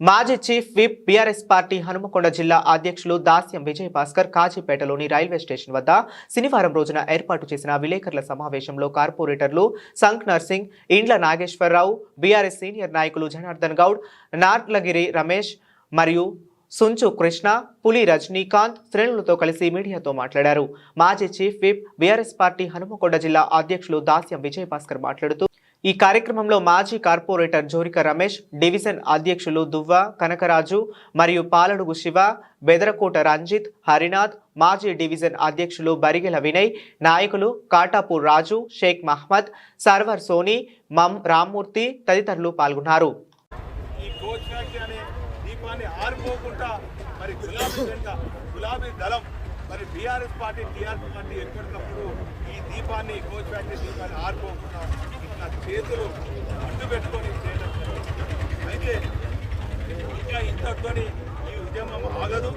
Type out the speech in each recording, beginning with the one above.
మాజీ chief whip BRS party Hanumakonda జిల్లా అధ్యక్షులు దాస్యం విజయ్ భాస్కర్ కాజీపేటలోని రైల్వే స్టేషన్ వద్ద శనివారం రోజున ఏర్పాటు చేసిన విలేకరుల సమావేశంలో కార్పొరేటర్లు సంక్ నర్సింగ్ ఇండ్ల నాగేశ్వరరావు బీఆర్ఎస్ సీనియర్ నాయకులు జనార్దన్ గౌడ్ నార్లగిరి రమేష్ మరియు సుంచు కృష్ణ పులి రజనీకాంత్ శ్రేణులతో కలిసి మీడియాతో మాట్లాడారు. మాజీ chief whip BRS party Hanumakonda జిల్లా అధ్యక్షులు దాస్యం విజయ్ భాస్కర్ మాట్లాడుతూ ఈ కార్యక్రమంలో మాజీ కార్పొరేటర్ జోరిక రమేష్ డివిజన్ అధ్యక్షులు దువ్వ కనకరాజు మరియు పాలడుగు శివ బెదరకోట రంజిత్ హరినాథ్ మాజీ డివిజన్ అధ్యక్షులు బరిగెల వినయ్ నాయకులు కాటాపూర్ రాజు షేక్ మహ్మద్ సర్వర్ సోని మం రామ్మూర్తి తదితరులు పాల్గొన్నారు. మరి గులాబీ గులాబీ దళం మరి బీఆర్ఎస్ పార్టీ టీఆర్ఎస్ పార్టీ ఎప్పటికప్పుడు ఈ దీపాన్ని కోచ్ ఫ్యాక్టరీ దీపాన్ని ఆడుకోకుండా ఇట్లా చేతులు అడ్డు పెట్టుకొని చేయడం అయితే ఇంకా ఇంతటితోని ఈ ఉద్యమం ఆగదు.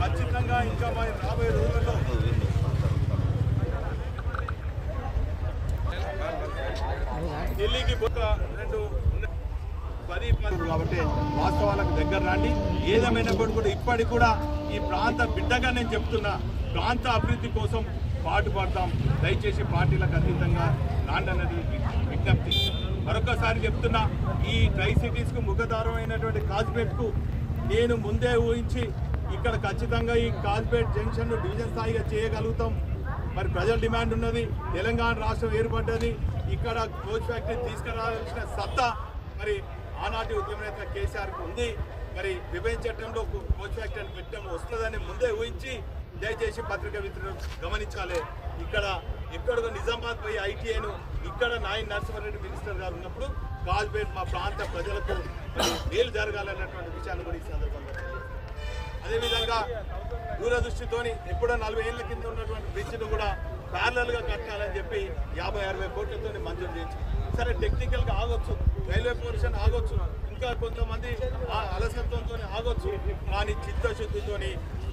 ఖచ్చితంగా ఇంకా మరి రాబోయే రోజుల్లో ఢిల్లీకి ఒక రెండు కాబట్టి వాస్తవాలకు దగ్గర రండి. ఏదేమైనప్పుడు కూడా ఇప్పటికి కూడా ఈ ప్రాంత బిడ్డగా నేను చెప్తున్నా ప్రాంత అభివృద్ధి కోసం పాటుపడతాం దయచేసి పార్టీలకు అతీతంగా రాండి అనేది విజ్ఞప్తి. మరొకసారి చెప్తున్నా ఈ ట్రై సిటీస్కు ముఖదారమైనటువంటి కాజ్పేట్కు నేను ముందే ఊహించి ఇక్కడ ఖచ్చితంగా ఈ కాజ్పేట్ జంక్షన్ను డివిజన్ స్థాయిగా చేయగలుగుతాం. మరి ప్రజల డిమాండ్ ఉన్నది తెలంగాణ రాష్ట్రం ఏర్పడ్డది ఇక్కడ కోచ్ ఫ్యాక్టరీ తీసుకురావాల్సిన సత్తా మరి ఆనాటి ఉద్యమనేత కేసీఆర్కి ఉంది. మరి విభజన చట్టంలో కో- పెట్టడం వస్తుందని ముందే ఊహించి దయచేసి పత్రికా మిత్రులు గమనించాలి. ఇక్కడ ఎక్కడో నిజామాబాద్ పోయి ఐటీఐను ఇక్కడ నాయన్ నరసింహారెడ్డి మినిస్టర్ గారు ఉన్నప్పుడు కాజ్పేట్ మా ప్రాంత ప్రజలకు మేలు జరగాలన్నటువంటి విషయాన్ని కూడా ఈ సందర్భంగా అదేవిధంగా దూరదృష్టితోని ఎప్పుడో నలభై ఏళ్ళ కింద ఉన్నటువంటి బ్రిడ్జ్ను కూడా ప్యారలల్గా కట్టాలని చెప్పి యాభై అరవై కోట్లతో మంజూరు చేయించారు సరే టెక్నికల్గా ఆగొచ్చు. Railway portion ఆగొచ్చు. ఇంకా కొంతమంది ఆ అలసత్వంతో ఆగొచ్చు. కానీ చిత్తశుద్ధితోని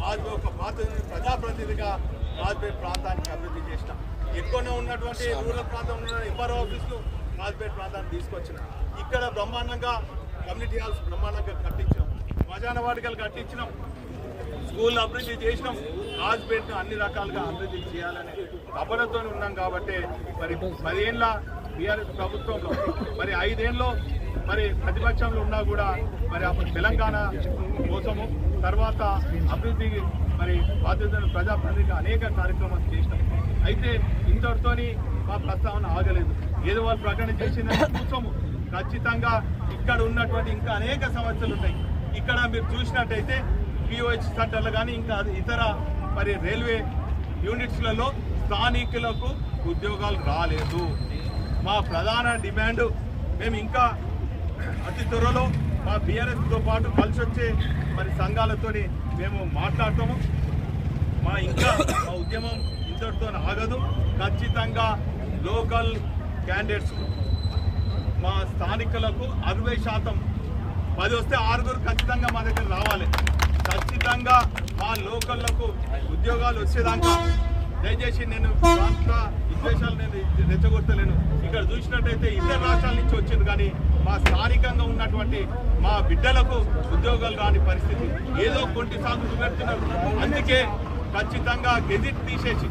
ఆజ్ ఒక ప్రాతినిధి ప్రజాప్రతినిధిగా రాజ్పేట్ ప్రాంతానికి అభివృద్ధి చేసిన. ఎక్కువనే ఉన్నటువంటి రూరల్ ప్రాంతంలో ఉన్న ఎంఆర్ఓ ఆఫీసులు రాజ్పేట్ ప్రాంతాన్ని తీసుకొచ్చిన. ఇక్కడ బ్రహ్మాండంగా కమ్యూనిటీ హాల్స్ బ్రహ్మాండంగా కట్టించినాం శ్మశాన వాటికలు కట్టించినాం. స్కూల్ అభివృద్ధి చేసినాం. రాజ్పేట్ అన్ని రకాలుగా అభివృద్ధి చేయాలని అపరతో ఉన్నాం కాబట్టి మరి పదేళ్ళ బీఆర్ఎస్ ప్రభుత్వంలో మరి ఐదేళ్ళలో మరి ప్రతిపక్షంలో ఉన్నా కూడా మరి అప్పుడు తెలంగాణ కోసము తర్వాత అభివృద్ధి మరి బాధ్యతను ప్రజాప్రతినిధిగా అనేక కార్యక్రమాలు చేసినాం. అయితే ఇంతటితోని మా ప్రస్తావన ఆగలేదు. ఏదో వాళ్ళు ప్రకటన చేసిన చూసాము. ఖచ్చితంగా ఇక్కడ ఉన్నటువంటి ఇంకా అనేక సమస్యలు ఉన్నాయి ఇక్కడ మీరు చూసినట్టయితే పిఓహెచ్ సెంటర్లు కానీ ఇంకా ఇతర మరి రైల్వే యూనిట్స్లలో స్థానికులకు ఉద్యోగాలు రాలేదు. మా ప్రధాన డిమాండ్. మేము ఇంకా అతి త్వరలో మా బీఆర్ఎస్తో పాటు కలిసి వచ్చే మరి సంఘాలతోని మేము మాట్లాడతాము. మా ఇంకా మా ఉద్యమం ఇంతటితో ఆగదు. ఖచ్చితంగా లోకల్ క్యాండిడేట్స్ మా స్థానికులకు అరవై శాతం పది వస్తే ఆరుగురు ఖచ్చితంగా మా దగ్గర రావాలి. ఖచ్చితంగా మా లోకల్లకు ఉద్యోగాలు వచ్చేదాకా దయచేసి నేను రాష్ట్ర నేను రెచ్చగొట్టలేను. ఇక్కడ చూసినట్టయితే ఇతర రాష్ట్రాల నుంచి వచ్చింది కానీ మా స్థానికంగా ఉన్నటువంటి మా బిడ్డలకు ఉద్యోగాలు రాని పరిస్థితి. ఏదో కొంటి సాగు పెడుతున్నారు అందుకే ఖచ్చితంగా గెజిట్ తీసేసి